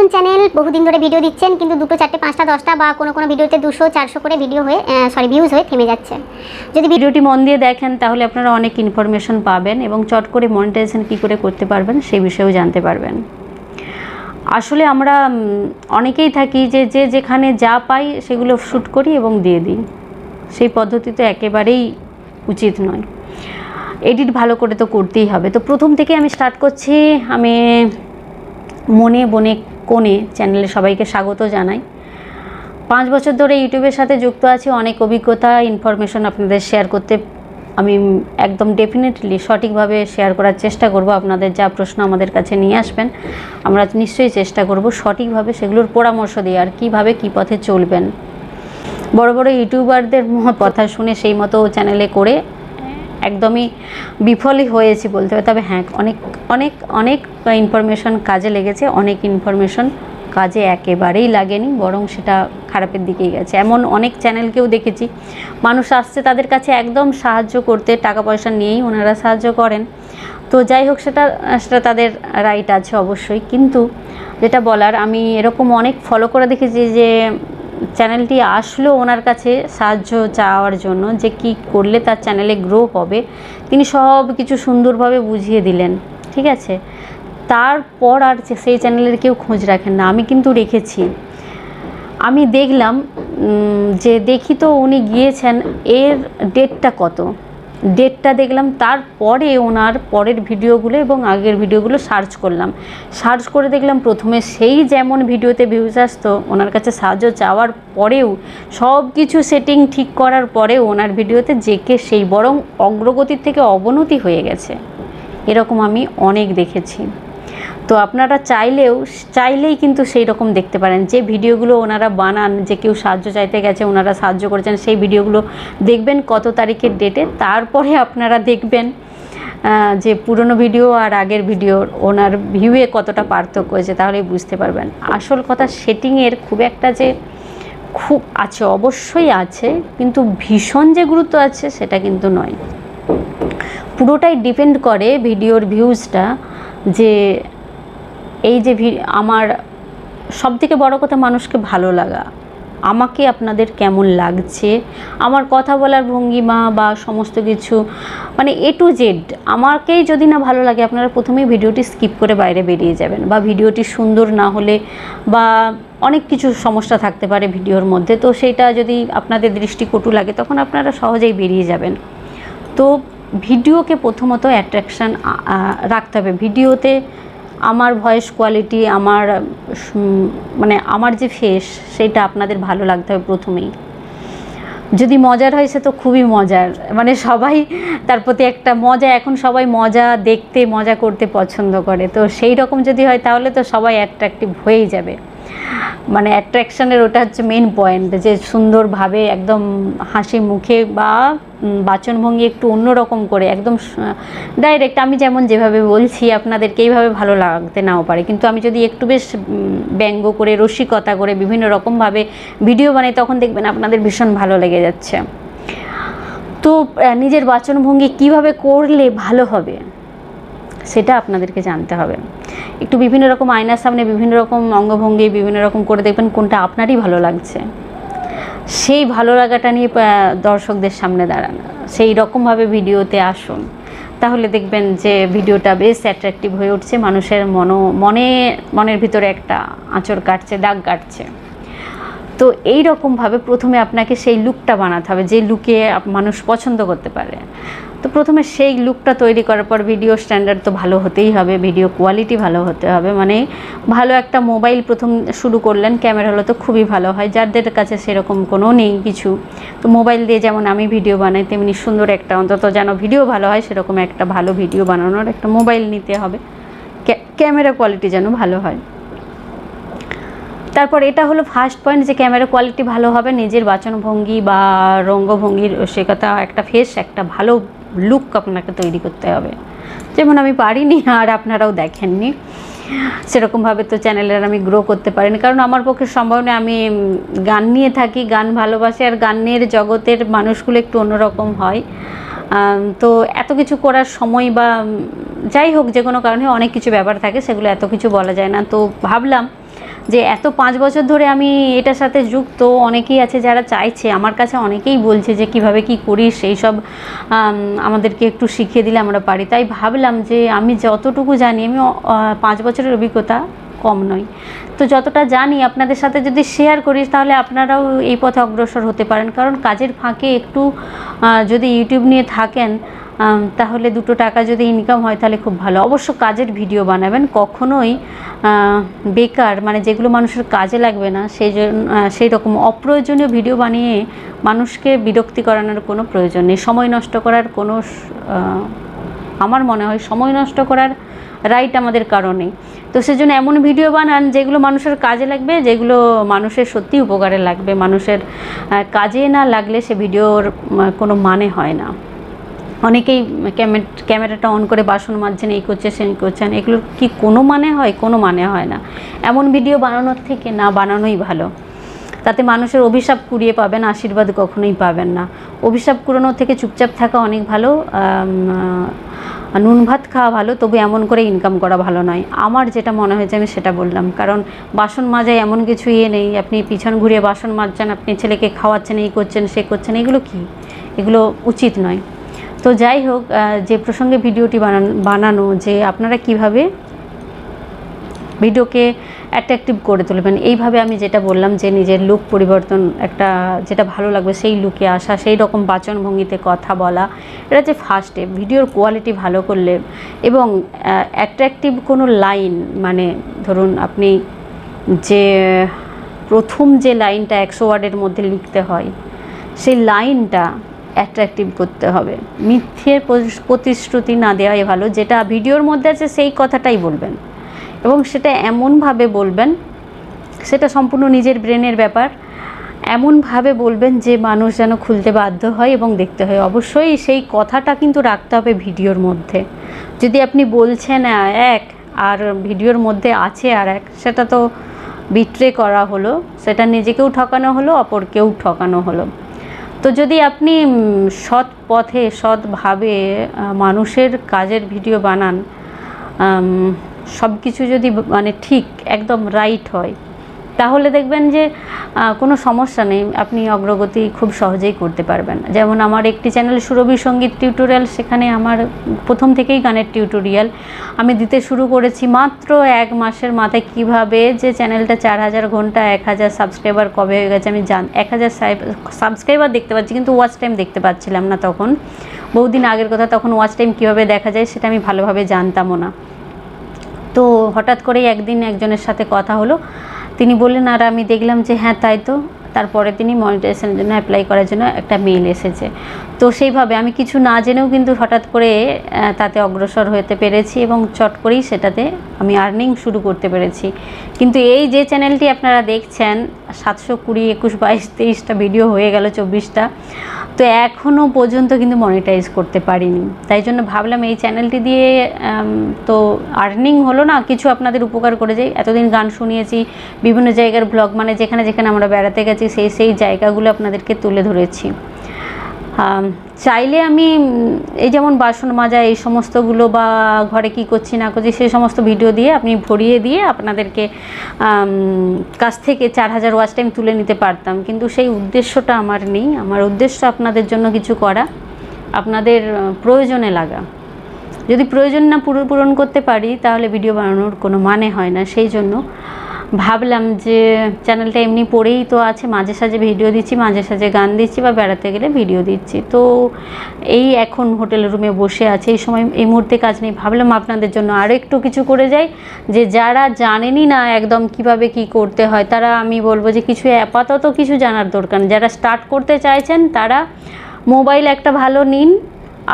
নতুন চ্যানেল, বহুদিন ধরে ভিডিও দিচ্ছেন, কিন্তু দুটো চারটে, পাঁচটা, দশটা বা কোনো কোনো ভিডিওতে দুশো, চারশো করে ভিডিও হয়ে সরি ভিউজ হয়ে থেমে যাচ্ছে। যদি ভিডিওটি মন দিয়ে দেখেন, তাহলে আপনারা অনেক ইনফরমেশন পাবেন এবং চট করে মনিটাইজেশন কী করে করতে পারবেন সেই বিষয়েও জানতে পারবেন। আসলে আমরা অনেকেই থাকি যে যে যেখানে যা পাই সেগুলো শ্যুট করি এবং দিয়ে দিই। সেই পদ্ধতি তো একেবারেই উচিত নয়। এডিট ভালো করে তো করতেই হবে। তো প্রথম থেকে আমি স্টার্ট করছি, আমি মনে বনে কোণে চ্যানেলে সবাইকে স্বাগত জানাই। পাঁচ বছর ধরে ইউটিউবের সাথে যুক্ত আছি, অনেক অভিজ্ঞতা ইনফরমেশন আপনাদের শেয়ার করতে। আমি একদম ডেফিনেটলি সঠিকভাবে শেয়ার করার চেষ্টা করব, আপনাদের যা প্রশ্ন আমাদের কাছে নিয়ে আসবেন, আমরা নিশ্চয়ই চেষ্টা করব সঠিকভাবে সেগুলোর পরামর্শ দিয়ে আর কীভাবে কী পথে চলবেন। বড় বড় ইউটিউবারদের কথা শুনে সেই মতো চ্যানেলে করে একদমই বিফলই হয়েছি বলতে হবে। তবে হ্যাঁ অনেক অনেক অনেক ইনফরমেশন কাজে লেগেছে, অনেক ইনফরমেশন কাজে একেবারেই লাগেনি, বরং সেটা খারাপের দিকেই গেছে। এমন অনেক চ্যানেলকেও দেখেছি, মানুষ আসছে তাদের কাছে একদম সাহায্য করতে টাকা পয়সা নিয়েই ওনারা সাহায্য করেন। তো যাই হোক, সেটা সেটা তাদের রাইট আছে অবশ্যই। কিন্তু যেটা বলার, আমি এরকম অনেক ফলো করে দেখেছি যে চ্যানেলটি আসলো ওনার কাছে সাহায্য চাওয়ার জন্য যে কি করলে তার চ্যানেলে গ্রো হবে, তিনি সব কিছু সুন্দরভাবে বুঝিয়ে দিলেন, ঠিক আছে? তারপর আর সেই চ্যানেলের কেউ খোঁজ রাখেন না, আমি কিন্তু রেখেছি। আমি দেখলাম যে দেখি তো উনি গিয়েছেন, এর ডেটটা কত? ডেটটা দেখলাম, তারপরে ওনার পরের ভিডিওগুলো এবং আগের ভিডিওগুলো সার্চ করলাম। সার্চ করে দেখলাম প্রথমে সেই যেমন ভিডিওতে ভিউজ আসতো, ওনার কাছে সাহায্য চাওয়ার পরেও সব কিছু সেটিং ঠিক করার পরেও ওনার ভিডিওতে জেকে সেই বরং অগ্রগতির থেকে অবনতি হয়ে গেছে। এরকম আমি অনেক দেখেছি। তো আপনারা চাইলেও, চাইলেই কিন্তু সেই রকম দেখতে পারেন। যে ভিডিওগুলো ওনারা বানান, যে কেউ সাহায্য চাইতে গেছে, ওনারা সাহায্য করেছেন, সেই ভিডিওগুলো দেখবেন কত তারিখের ডেটে। তারপরে আপনারা দেখবেন যে পুরনো ভিডিও আর আগের ভিডিওর ওনার ভিউয়ে কতটা পার্থক্য হয়েছে, তাহলেই বুঝতে পারবেন। আসল কথা সেটিংয়ের খুব একটা যে খুব আছে, অবশ্যই আছে, কিন্তু ভীষণ যে গুরুত্ব আছে, সেটা কিন্তু নয়। পুরোটাই ডিপেন্ড করে ভিডিওর ভিউজটা, যে এই যে আমার সব থেকে বড় কথা মানুষকে ভালো লাগা। আমাকে আপনাদের কেমন লাগছে? আমার কথা বলার ভঙ্গিমা বা সমস্ত কিছু মানে এ টু জেড আমাকেই যদি না ভালো লাগে, আপনারা প্রথমেই ভিডিওটি স্কিপ করে বাইরে বেরিয়ে যাবেন বা ভিডিওটি সুন্দর না হলে বা অনেক কিছু সমস্যা থাকতে পারে ভিডিওর মধ্যে, তো সেটা যদি আপনাদের দৃষ্টিকটু লাগে, তখন আপনারা সহজেই বেরিয়ে যাবেন। তো ভিডিওকে প্রথমত অ্যাট্রাকশান রাখতে হবে। ভিডিওতে আমার ভয়েস কোয়ালিটি আমার মানে আমার যে ফেস সেটা আপনাদের ভালো লাগতে হবে প্রথমেই। যদি মজার হয় সে তো খুবই মজার। মানে সবাই তার প্রতি একটা মজা, এখন সবাই মজা দেখতে, মজা করতে পছন্দ করে। তো সেই রকম যদি হয় তাহলে তো সবাই অ্যাট্রাক্টিভ হয়েই যাবে। মানে অ্যাট্রাকশনের ওটা হচ্ছে মেন পয়েন্ট যে সুন্দরভাবে একদম হাসি মুখে বা বাচনভঙ্গি একটু অন্যরকম করে একদম ডাইরেক্ট আমি যেমন যেভাবে বলছি আপনাদেরকে এইভাবে ভালো লাগতে নাও পারে। কিন্তু আমি যদি একটু বেশ ব্যঙ্গ করে, রসিকতা করে বিভিন্ন রকমভাবে ভিডিও বানাই, তখন দেখবেন আপনাদের ভীষণ ভালো লেগে যাচ্ছে। তো নিজের বাচনভঙ্গি কীভাবে করলে ভালো হবে? সেটা আপনাদেরকে জানতে হবে। একটু বিভিন্ন রকম আয়নার সামনে বিভিন্ন রকম অঙ্গভঙ্গি, বিভিন্ন রকম করে দেখবেন কোনটা আপনারই ভালো লাগছে। সেই ভালো লাগাটা নিয়ে দর্শকদের সামনে দাঁড়ান। সেই রকমভাবে ভিডিওতে আসুন। তাহলে দেখবেন যে ভিডিওটা বেশ অ্যাট্রাকটিভ হয়ে উঠছে। মানুষের মনো মনে, মনের ভিতরে একটা আঁচড় কাটছে, দাগ কাটছে। তো এই রকমভাবে প্রথমে আপনাকে সেই লুকটা বানাতে হবে, যে লুকে মানুষ পছন্দ করতে পারে। তো প্রথমে সেই লুকটা তৈরি করার পর ভিডিও স্ট্যান্ডার্ড তো ভালো হতেই হবে ভিডিও কোয়ালিটি ভালো হতে হবে। মানে ভালো একটা মোবাইল প্রথম শুরু করলেন ক্যামেরা হলো তো খুবই ভালো হয়। যাদের কাছে সেরকম কোনো নেই কিছু। তো মোবাইল দিয়ে যেমন আমি ভিডিও বানাই, তেমনি সুন্দর একটা, অন্তত যেন ভিডিও ভালো হয়, সেরকম একটা ভালো ভিডিও বানানোর একটা মোবাইল নিতে হবে। ক্যামেরা কোয়ালিটি যেন ভালো হয়। তারপর এটা হলো ফার্স্ট পয়েন্ট যে ক্যামেরা কোয়ালিটি ভালো হবে, নিজের বাচনভঙ্গি বা রঙ্গভঙ্গির সে কথা একটা ফেস একটা ভালো লুক আপনাকে তৈরি করতে হবে। যেমন আমি পারিনি আর আপনারাও দেখেননি। সেরকমভাবে তো চ্যানেলের আমি গ্রো করতে পারিনি। কারণ আমার পক্ষে সম্ভব নয়, আমি গান নিয়ে থাকি, গান ভালোবাসি আর গানের জগতের মানুষগুলো একটু অন্যরকম হয়। তো এত কিছু করার সময় বা, যাই হোক, যে কোনো কারণে অনেক কিছু ব্যাপার থাকে, সেগুলো এত কিছু বলা যায় না। তো ভাবলাম যে এত পাঁচ বছর ধরে আমি এটার সাথে যুক্ত, অনেকেই আছে যারা চাইছে, আমার কাছে অনেকেই বলছে যে কীভাবে কি করি সেই সব আমাদেরকে একটু শিখিয়ে দিলে আমরা পারি। তাই ভাবলাম যে আমি যতটুকু জানি, আমি পাঁচ বছরের অভিজ্ঞতা কম নয় তো যতটা জানি আপনাদের সাথে যদি শেয়ার করি তাহলে আপনারাও এই পথে অগ্রসর হতে পারেন। কারণ কাজের ফাঁকে একটু যদি ইউটিউব নিয়ে থাকেন তাহলে দুটো টাকা যদি ইনকাম হয় তাহলে খুব ভালো। অবশ্য কাজের ভিডিও বানাবেন, কখনোই বেকার মানে যেগুলো মানুষের কাজে লাগবে না সেই জন্য সেই রকম অপ্রয়োজনীয় ভিডিও বানিয়ে মানুষকে বিরক্তি করানোর কোনো প্রয়োজন নেই। সময় নষ্ট করার কোনো আমার মনে হয় সময় নষ্ট করার রাইট আমাদের কারণে তো সেজন্য এমন ভিডিও বানান যেগুলো মানুষের কাজে লাগবে, যেগুলো মানুষের সত্যি উপকারে লাগবে। মানুষের কাজে না লাগলে সে ভিডিওর কোনো মানে হয় না। অনেকেই ক্যামে- ক্যামেরাটা অন করে বাসন মাজছেন, এই করছে সেই করছেন। এগুলোর কি কোনো মানে হয়, কোনো মানে হয় না। এমন ভিডিও বানানোর থেকে না বানানোই ভালো। তাতে মানুষের অভিশাপ কুড়িয়ে পাবেন, আশীর্বাদ কখনোই পাবেন না। অভিশাপ কুড়ানোর থেকে চুপচাপ থাকা অনেক ভালো নুন ভাত খাওয়া ভালো, তবু এমন করে ইনকাম করা ভালো নয়। আমার যেটা মনে হয়েছে, আমি সেটা বললাম। কারণ বাসন মাজায় এমন কিছু ইয়ে নেই, আপনি পিছন ঘুরিয়ে বাসন মাজছেন, আপনি ছেলেকে খাওয়াচ্ছেন, এই করছেন, সে করছেন, এগুলো কি? এগুলো উচিত নয়। তো যাই হোক যে প্রসঙ্গে ভিডিওটি বানান যে আপনারা কীভাবে ভিডিওকে অ্যাট্রাকটিভ করে তুলবেন, এইভাবে আমি যেটা বললাম যে নিজের লুক পরিবর্তন একটা যেটা ভালো লাগবে সেই লুকে আসা, সেই রকম বাচনভঙ্গিতে কথা বলা, এটা যে ফার্স্ট ভিডিওর কোয়ালিটি ভালো করলে এবং অ্যাট্রাকটিভ কোনো লাইন মানে ধরুন আপনি যে প্রথম যে লাইনটা একশো ওয়ার্ডের মধ্যে লিখতে হয়, সেই লাইনটা অ্যাট্রাকটিভ করতে হবে। মিথ্যে প্রতিশ্রুতি না দেওয়াই ভালো। যেটা ভিডিওর মধ্যে আছে, সেই কথাটাই বলবেন। এবং সেটা এমনভাবে বলবেন, সেটা সম্পূর্ণ নিজের ব্রেনের ব্যাপার, এমনভাবে বলবেন যে মানুষ যেন খুলতে বাধ্য হয় এবং দেখতে হয়। অবশ্যই সেই কথাটা কিন্তু রাখতে হবে ভিডিওর মধ্যে। যদি আপনি বলছেন এক, আর ভিডিওর মধ্যে আছে আর এক, সেটা তো বিট্রে করা হলো। সেটা নিজেকেও ঠকানো হলো, অপরকেও ঠকানো হলো। তো যদি আপনি সৎ পথে সৎভাবে মানুষের কাজের ভিডিও বানান সব কিছু যদি মানে ঠিক, একদম রাইট হয় তাহলে দেখবেন যে কোনো সমস্যা নেই। আপনি অগ্রগতি খুব সহজেই করতে পারবেন। যেমন আমার একটি চ্যানেল সুরভি সংগীত টিউটোরিয়াল, সেখানে আমার প্রথম থেকেই গানের টিউটোরিয়াল। আমি দিতে শুরু করেছি মাত্র এক মাসের মাথায়। কীভাবে যে চ্যানেলটা চার হাজার ঘণ্টা, এক হাজার সাবস্ক্রাইবার কবে হয়ে গেছে আমি জান, এক হাজার সাবস্ক্রাইবার দেখতে পাচ্ছি কিন্তু ওয়াচ টাইম দেখতে পাচ্ছিলাম না তখন। বহুদিন আগের কথা, তখন ওয়াচ টাইম কীভাবে দেখা যায় সেটা আমি ভালোভাবে জানতামও না। তো হঠাৎ করেই একদিন একজনের সাথে কথা হলো। তিনি বললেন, আর আমি দেখলাম যে হ্যাঁ তাই তো। তারপরে তিনি মনিটাইজেশনের জন্য অ্যাপ্লাই করার জন্য একটা মেইল এসেছে। তো সেইভাবে আমি কিছু না জেনেও কিন্তু হঠাৎ করে তাতে অগ্রসর হতে পেরেছি এবং চট করেই সেটাতে আমি আর্নিং শুরু করতে পেরেছি। কিন্তু এই যে চ্যানেলটি আপনারা দেখছেন, সাতশো কুড়ি, একুশ, বাইশ, তেইশটা ভিডিও হয়ে গেল, চব্বিশটা। তো এখনও পর্যন্ত কিন্তু মনিটাইজ করতে পারিনি। তাই জন্য ভাবলাম এই চ্যানেলটি দিয়ে তো আর্নিং হলো না, কিছু আপনাদের উপকার করে যাই। এতদিন গান শুনিয়েছি, বিভিন্ন জায়গার ব্লগ মানে যেখানে যেখানে আমরা বেড়াতে গেছি, সেই সেই জায়গাগুলো আপনাদেরকে তুলে ধরেছি। চাইলে আমি এই যেমন বাসন মাজা, এই সমস্তগুলো বা ঘরে কি করছি না করছি সেই সমস্ত ভিডিও দিয়ে আপনি ভরিয়ে দিয়ে আপনাদেরকে কাছ থেকে চার হাজার ওয়াচ টাইম তুলে নিতে পারতাম। কিন্তু সেই উদ্দেশ্যটা আমার নেই। আমার উদ্দেশ্য আপনাদের জন্য কিছু করা। আপনাদের প্রয়োজনে লাগা। যদি প্রয়োজন না পুরো পূরণ করতে পারি, তাহলে ভিডিও বানানোর কোনো মানে হয় না। সেই জন্য ভাবলাম যে চ্যানেলটা এমনি পড়েই তো আছে, মাঝে সাঝে ভিডিও দিচ্ছি, মাঝে সাঝে গান দিচ্ছি বা বেড়াতে গেলে ভিডিও দিচ্ছি। তো এই এখন হোটেল রুমে বসে আছে, এই সময়, এই মুহূর্তে কাজ নেই। ভাবলাম আপনাদের জন্য আরও একটু কিছু করে যাই, যে যারা জানেনই না একদম কীভাবে কি করতে হয়, তারা আমি বলব যে কিছু আপাতত কিছু জানার দরকার যারা স্টার্ট করতে চাইছেন, তারা মোবাইল একটা ভালো নিন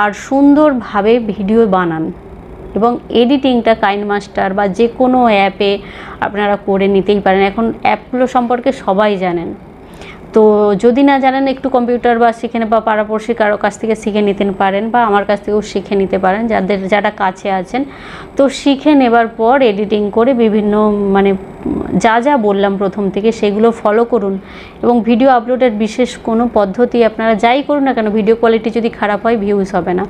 আর সুন্দরভাবে ভিডিও বানান। এবং এডিটিংটা কাইন মাস্টার বা যে কোনো অ্যাপে আপনারা করে নিতেই পারেন। এখন অ্যাপগুলো সম্পর্কে সবাই জানেন। তো যদি না জানেন, একটু কম্পিউটার বা শিখে বা পাড়াপড়শি কারও কাছ থেকে শিখে নিতে পারেন বা আমার কাছ থেকেও শিখে নিতে পারেন, যাদের, যারা কাছে আছেন। তো শিখে নেবার পর এডিটিং করে বিভিন্ন মানে যা যা বললাম প্রথম থেকে সেগুলো ফলো করুন। এবং ভিডিও আপলোডের বিশেষ কোনো পদ্ধতি আপনারা যাই করুন না কেন ভিডিও কোয়ালিটি যদি খারাপ হয় ভিউজ হবে না।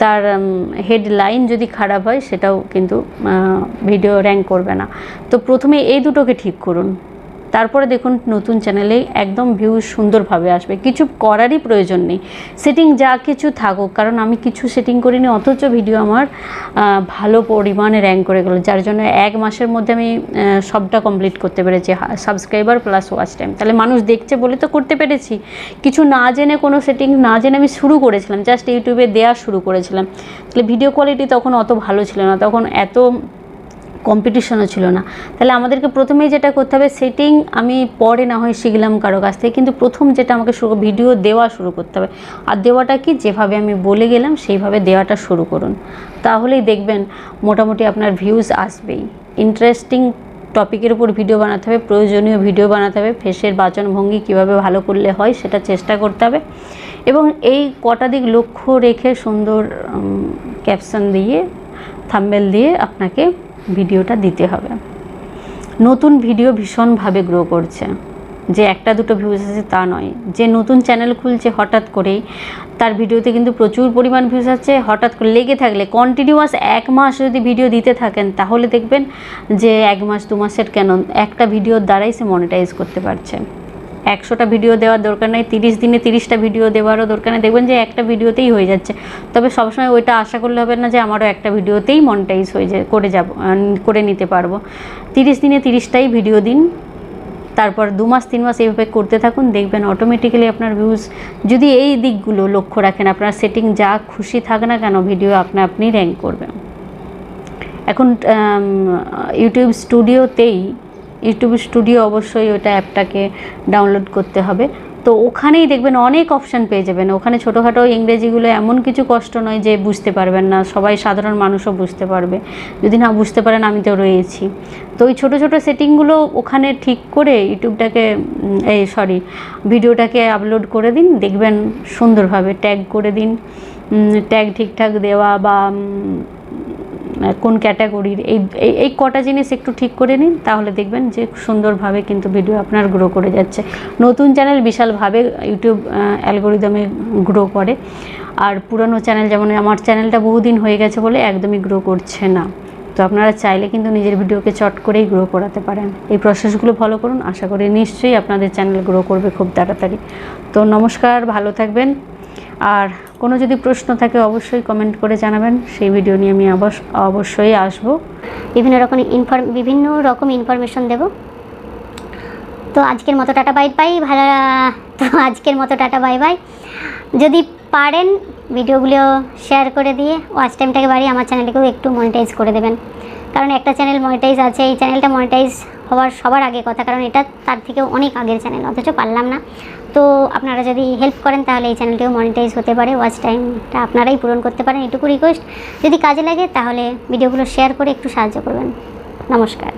তার হেডলাইন যদি খারাপ হয়, সেটাও কিন্তু ভিডিও র্যাঙ্ক করবে না। তো প্রথমে এই দুটোকে ঠিক করুন। তারপরে দেখুন নতুন চ্যানেলে একদম ভিউজ সুন্দরভাবে আসবে। কিছু করারই প্রয়োজন নেই। সেটিং যা কিছু থাকুক, কারণ আমি কিছু সেটিং করিনি, অথচ ভিডিও আমার ভালো পরিমাণে র্যাঙ্ক করে গেলো, যার জন্য এক মাসের মধ্যে আমি সবটা কমপ্লিট করতে পেরেছি সাবস্ক্রাইবার প্লাস ওয়াচ টাইম তাহলে মানুষ দেখছে বলে তো করতে পেরেছি। কিছু না জেনে কোনো সেটিং না জেনে আমি শুরু করেছিলাম জাস্ট ইউটিউবে দেওয়া শুরু করেছিলাম। তাহলে ভিডিও কোয়ালিটি তখন অত ভালো ছিল না। তখন এত কম্পিটিশনও ছিল না। তাহলে আমাদেরকে প্রথমেই যেটা করতে হবে সেটিং আমি পরে না হয় শিখলাম কারও কাছ থেকে, কিন্তু প্রথম যেটা আমাকে শুরু ভিডিও দেওয়া শুরু করতে হবে। আর দেওয়াটা কি? যেভাবে আমি বলে গেলাম, সেইভাবে দেওয়াটা শুরু করুন। তাহলেই দেখবেন মোটামুটি আপনার ভিউজ আসবেই। ইন্টারেস্টিং টপিকের উপর ভিডিও বানাতে হবে, প্রয়োজনীয় ভিডিও বানাতে হবে ফেসের বাচনভঙ্গি কীভাবে ভালো করলে হয় সেটা চেষ্টা করতে হবে। এবং এই কটা দিক লক্ষ্য রেখে সুন্দর ক্যাপশন দিয়ে থাম্বেল দিয়ে আপনাকে ভিডিওটা দিতে হবে। নতুন ভিডিও ভীষণভাবে গ্রো করছে। যে একটা দুটো ভিউজ আছে তা নয়। যে নতুন চ্যানেল খুলছে হঠাৎ করেই, তার ভিডিওতে কিন্তু প্রচুর পরিমাণ ভিউজ আছে হঠাৎ করে লেগে থাকলে কন্টিনিউয়াস এক মাস যদি ভিডিও দিতে থাকেন, তাহলে দেখবেন যে এক মাস, দু মাসের কেন একটা ভিডিওর দ্বারাই সে মনিটাইজ করতে পারছে। একশোটা ভিডিও দেওয়ার দরকার নেই, তিরিশ দিনে তিরিশটা ভিডিও দেওয়ারও দরকার নেই। দেখবেন যে একটা ভিডিওতেই হয়ে যাচ্ছে। তবে সবসময় ওইটা আশা করলে হবে না যে আমারও একটা ভিডিওতেই মনটাইজ হয়ে যায়, করে যাব করে নিতে পারব। তিরিশ দিনে তিরিশটাই ভিডিও দিন। তারপর দু মাস, তিন মাস এইভাবে করতে থাকুন, দেখবেন অটোমেটিক্যালি আপনার ভিউজ যদি এই দিকগুলো লক্ষ্য রাখেন, আপনার সেটিং যা খুশি থাক না কেন ভিডিও আপনা আপনি র্যাঙ্ক করবে এখন ইউটিউব স্টুডিওতেই ইউটিউব স্টুডিও অবশ্যই ওটা অ্যাপটাকে ডাউনলোড করতে হবে। তো ওখানেই দেখবেন অনেক অপশান পেয়ে যাবেন। ওখানে ছোটোখাটো ইংরেজিগুলো এমন কিছু কষ্ট নয় যে বুঝতে পারবেন না, সবাই সাধারণ মানুষও বুঝতে পারবে। যদি না বুঝতে পারেন, আমি তো রয়েছি। তো ওই ছোটো ছোটো সেটিংগুলো ওখানে ঠিক করে ইউটিউবটাকে এই সরি, ভিডিওটাকে আপলোড করে দিন। দেখবেন সুন্দরভাবে ট্যাগ করে দিন। ট্যাগ ঠিকঠাক দেওয়া বা কোন ক্যাটাগরির, এই, এই- কটা জিনিস একটু ঠিক করে নিন, তাহলে দেখবেন যে সুন্দরভাবে কিন্তু ভিডিও আপনার গ্রো করে যাচ্ছে। নতুন চ্যানেল বিশালভাবে ইউটিউব অ্যালগোরিদমে গ্রো করে। আর পুরনো চ্যানেল যেমন আমার চ্যানেলটা বহুদিন হয়ে গেছে বলে একদমই গ্রো করছে না। তো আপনারা চাইলে কিন্তু নিজের ভিডিওকে চট করেই গ্রো করাতে পারেন। এই প্রসেসগুলো ফলো করুন, আশা করি নিশ্চয়ই আপনাদের চ্যানেল গ্রো করবে খুব তাড়াতাড়ি। তো নমস্কার, ভালো থাকবেন। আর কোনো যদি প্রশ্ন থাকে অবশ্যই কমেন্ট করে জানাবেন। সেই ভিডিও নিয়ে আমি অবশ্য- অবশ্যই আসব। বিভিন্ন রকম ইনফর্ম বিভিন্ন রকম ইনফরমেশন দেব। তো আজকের মতো টাটা বাই বাই ভালো তো আজকের মতো টাটা বাই বাই যদি পারেন ভিডিওগুলো শেয়ার করে দিয়ে ওয়াচ টাইমটাকে বাড়িয়ে আমার চ্যানেলটাকেও একটু মনিটাইজ করে দেবেন। কারণ একটা চ্যানেল মনিটাইজ আছে, এই চ্যানেলটা মনিটাইজ হওয়ার সবার আগে কথা, কারণ এটা তার থেকেও অনেক আগের চ্যানেল অথচ পারলাম না। তো আপনারা যদি হেল্প করেন, তাহলে এই চ্যানেলটিও মনিটাইজ হতে পারে। ওয়াচ টাইমটা আপনারাই পূরণ করতে পারেন, এটুকু রিকোয়েস্ট যদি কাজে লাগে, তাহলে ভিডিওগুলো শেয়ার করে একটু সাহায্য করবেন। নমস্কার।